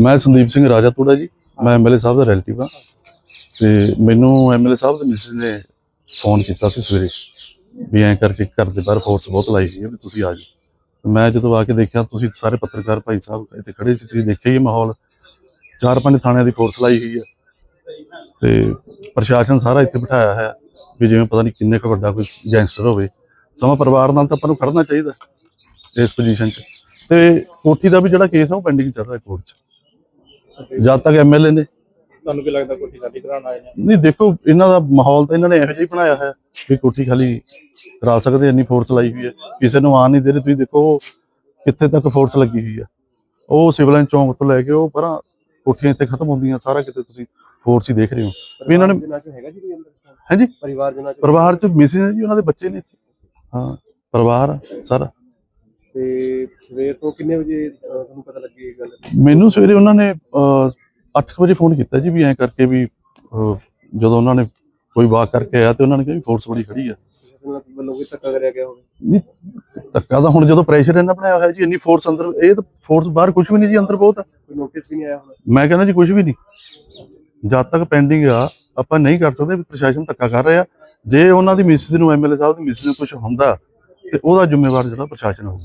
ਮੈਂ ਸੰਦੀਪ ਸਿੰਘ ਰਾਜਾ ਤੋੜਾ ਜੀ, ਮੈਂ ਐਮਐਲਏ ਸਾਹਿਬ ਦਾ ਰਿਲੇਟਿਵ ਹਾਂ। ਤੇ ਮੈਨੂੰ ਐਮਐਲਏ ਸਾਹਿਬ ਦੇ ਮਿਸਿਸ ਨੇ ਫੋਨ ਕੀਤਾ ਸੀ ਸਵੇਰੇ ਵੀ ਐਂ ਕਰਕੇ ਘਰ ਦੇ ਬਾਹਰ ਫੋਰਸ ਬਹੁਤ ਲਾਈ ਹੋਈ ਹੈ ਵੀ ਤੁਸੀਂ ਆ ਜਾਓ। ਮੈਂ ਜਦੋਂ ਆ ਕੇ ਦੇਖਿਆ, ਤੁਸੀਂ ਸਾਰੇ ਪੱਤਰਕਾਰ ਭਾਈ ਸਾਹਿਬ ਇੱਥੇ ਖੜੇ ਸੀ, ਤੁਸੀਂ ਦੇਖਿਆ ਹੀ ਮਾਹੌਲ। ਚਾਰ ਪੰਜ ਥਾਣਿਆਂ ਦੀ ਫੋਰਸ ਲਾਈ ਹੋਈ ਹੈ। ਤੇ ਪ੍ਰਸ਼ਾਸਨ ਸਾਰਾ ਇੱਥੇ ਬਿਠਾਇਆ ਹੈ ਵੀ ਜਿਵੇਂ ਪਤਾ ਨਹੀਂ ਕਿੰਨੇ ਕੁ ਵੱਡਾ ਕੋਈ ਗੈਂਗਸਟਰ ਹੋਵੇ। ਸਮਾਂ ਪਰਿਵਾਰ ਨਾਲ ਤਾਂ ਆਪਾਂ ਨੂੰ ਖੜਨਾ ਚਾਹੀਦਾ ਇਸ ਪੋਜੀਸ਼ਨ 'ਚ। ਤੇ ਕੋਠੀ ਦਾ ਵੀ ਜਿਹੜਾ ਕੇਸ ਆ ਉਹ ਪੈਂਡਿੰਗ ਚੱਲ ਰਿਹਾ ਕੋਰਟ 'ਚ। ਜਦ ਤੱਕ ਐਮਐਲਏ ਨੇ। ਤੁਹਾਨੂੰ ਕੀ ਲੱਗਦਾ ਕੋਠੀ ਖਾਲੀ ਕਰਾਉਣ ਆਏ ਨੇ? ਨਹੀਂ ਦੇਖੋ ਇਹਨਾਂ ਦਾ ਮਾਹੌਲ ਤਾਂ ਇਹਨਾਂ ਨੇ ਇਹੋ ਜਿਹਾ ਹੀ ਬਣਾਇਆ ਹੈ ਵੀ ਕੋਠੀ ਖਾਲੀ ਕਰਾ ਸਕਦੇ ਇੰਨੀ ਫੋਰਸ ਲਾਈ ਹੋਈ ਹੈ। ਕਿਸੇ ਨੂੰ ਆਣ ਨਹੀਂ ਦੇ ਰਹੇ ਤੁਸੀਂ ਦੇਖੋ ਕਿੱਥੇ ਤੱਕ ਫੋਰਸ ਲੱਗੀ ਹੋਈ ਹੈ। ਉਹ ਸਿਵਲ ਚੌਂਕ ਤੋਂ ਲੈ ਕੇ ਉਹ ਪਰਾਂ ਕੋਠੀਆਂ ਇੱਥੇ ਖਤਮ ਹੁੰਦੀਆਂ ਸਾਰਾ ਕਿਤੇ ਤੁਸੀਂ ਫੋਰਸ ਹੀ ਦੇਖ ਰਹੇ ਹੋ। ਵੀ ਇਹਨਾਂ ਨੇ ਜਨਾਂ ਚ ਹੈਗਾ ਜੀ ਕੋਈ ਅੰਦਰ? ਹਾਂਜੀ। ਪਰਿਵਾਰ ਜਨਾਂ ਚ ਪਰਿਵਾਰ ਚ ਮਿਸਿਸ ਹੈ ਜੀ ਉਹਨਾਂ ਦੇ ਬੱਚੇ ਨੇ। ਹਾਂ ਪਰਿਵਾਰ ਸਾਰਾ। ਤੇ ਸਵੇਰ ਤੋਂ ਕਿੰਨੇ ਵਜੇ ਅਹ, ਤੁਹਾਨੂੰ ਪਤਾ ਲੱਗੀ ਇਹ ਗੱਲ? ਮੈਨੂੰ ਸਵੇਰੇ ਉਹਨਾਂ ਨੇ 8 ਵਜੇ ਫੋਨ ਕੀਤਾ ਜੀ ਵੀ ਐਂ ਕਰਕੇ ਵੀ ਅਹ, ਜਦੋਂ ਉਹਨਾਂ ਨੇ ਕੋਈ ਵਾਕ ਕਰਕੇ ਆਇਆ ਤੇ ਉਹਨਾਂ ਨੇ ਕਿਹਾ ਵੀ ਫੋਰਸ ਬੜੀ ਖੜੀ ਆ। ਪ੍ਰਸ਼ਾਸਨ ਵੱਲੋਂ ਕੋਈ ਧੱਕਾ ਕਰਿਆ ਗਿਆ ਹੋਵੇ? ਨਹੀਂ ਧੱਕਾ ਤਾਂ ਹੁਣ ਜਦੋਂ ਪ੍ਰੈਸ਼ਰ ਇਹਨਾਂ ਬਣਾਇਆ ਹੋਇਆ ਜੀ ਇੰਨੀ ਫੋਰਸ ਅੰਦਰ ਇਹ ਤਾਂ ਫੋਰਸ ਬਾਹਰ ਕੁਝ ਵੀ ਨਹੀਂ ਜੀ ਅੰਦਰ ਬਹੁਤ ਆ। ਕੋਈ ਨੋਟਿਸ ਵੀ ਨਹੀਂ ਆਇਆ ਹੋਣਾ? ਮੈਂ ਕਹਿੰਦਾ ਜੀ ਕੁਝ ਵੀ ਨਹੀਂ। ਜਦ ਤੱਕ ਪੈਂਡਿੰਗ ਆ ਆਪਾਂ ਨਹੀਂ ਕਰ ਸਕਦੇ ਵੀ ਪ੍ਰਸ਼ਾਸਨ ਧੱਕਾ ਕਰ ਰਿਹਾ। ਜੇ ਉਹਨਾਂ ਦੀ ਮਿਸਿਸ ਨੂੰ ਐਮਐਲਏ ਸਾਹਿਬ ਦੀ ਮਿਸਿਸ ਨੂੰ ਕੁਝ ਹੁੰਦਾ ਤੇ ਉਹਦਾ ਜ਼ਿੰਮੇਵਾਰ ਜਿਹੜਾ ਪ੍ਰਸ਼ਾਸਨ ਹੋਊਗਾ।